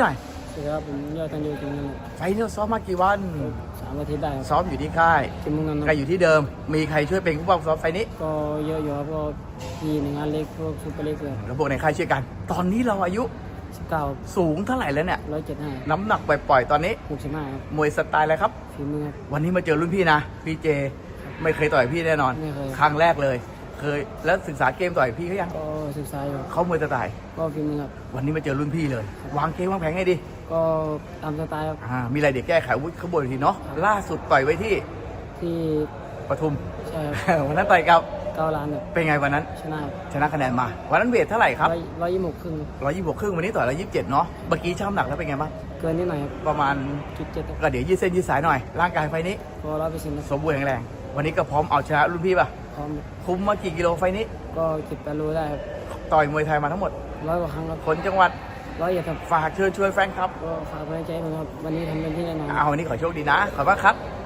หน่อยสวัสดีครับผมยอดตันยูจิมเงินไฟล์นี้เราซ้อมมากี่วันสามอาทิตย์ได้ครับซ้อมอยู่ที่ค่ายจิมเงินก็อยู่ที่เดิม มีใครช่วยเป็นผู้บังคับซ้อมไฟล์นี้ ก็เยอะอยู่ครับก็ทีหนึ่งงานเล็กพวกซูเปอร์เล็กเลยแล้วพวกในค่ายช่วยกัน ตอนนี้เราอายุสิบเก้าสูงเท่าไหร่แล้วเนี่ยร้อยเจ็ดห้าน้ำหนักปล่อยๆตอนนี้หกสิบห้าครับมวยสไตล์อะไรครับฝีมือครับวันนี้มาเจอรุ่นพี่นะพี่เจ ไม่เคยต่อยพี่แน่นอนไม่เคยครั้งแรกเลย เคยแล้วศึกษาเกมต่อยพี่เขายังก็ศึกษาอยู่เขามวยสไตล์ก็ฝีมือครับวันนี้มาเจอรุ่นพี่เลย วางเกมวางแผนให้ดีก็ตามสไตล์ครับอ่ามีอะไรเดี๋ยวแก้ไขอาวุ้ยขบวนทีเนาะล่าสุดต่อยไว้ที่ที่ปทุมใช่ครับวันนั้นต่อยกับเก้าล้านครับเป็นไงวันนั้นชนะชนะคะแนนมา วันนั้นเวทเท่าไหร่ครับร้อยร้อยยี่สิบหกครึ่งร้อยยี่สิบครึ่งวันนี้ต่อยร้อยยี่สิบเจ็ดเนาะเมื่อกี้ช่างน้ำหนักแล้วเป็นไงบ้างเกินนิดหน่อยครับประมาณจุดเจ็ดครับก็เดี๋ยวยืดเส้นยืดสายหน่อยร่างกายไฟนี้ก็ร้อยเปอร์เซ็นต์ครับสมบูรณ์แข็งแรงวันนี้ก็พร้อมเอาชนะรุ่นพี่ป่ะ พร้อมคุ้มมากี่กิโลไฟนี้ ก็เก็บแปดโลได้ครับต่อยมวยไทยมาทั้งหมดร้อยกว่าครั้งครับคนจังหวัดร้อยเอ็ดครับฝากเชิญชวนแฟนครับ ก็ฝากกำลังใจผมครับวันนี้ทำเต็มที่แน่นอนเอาวันนี้ขอโชคดีนะ ขอบคุณครับ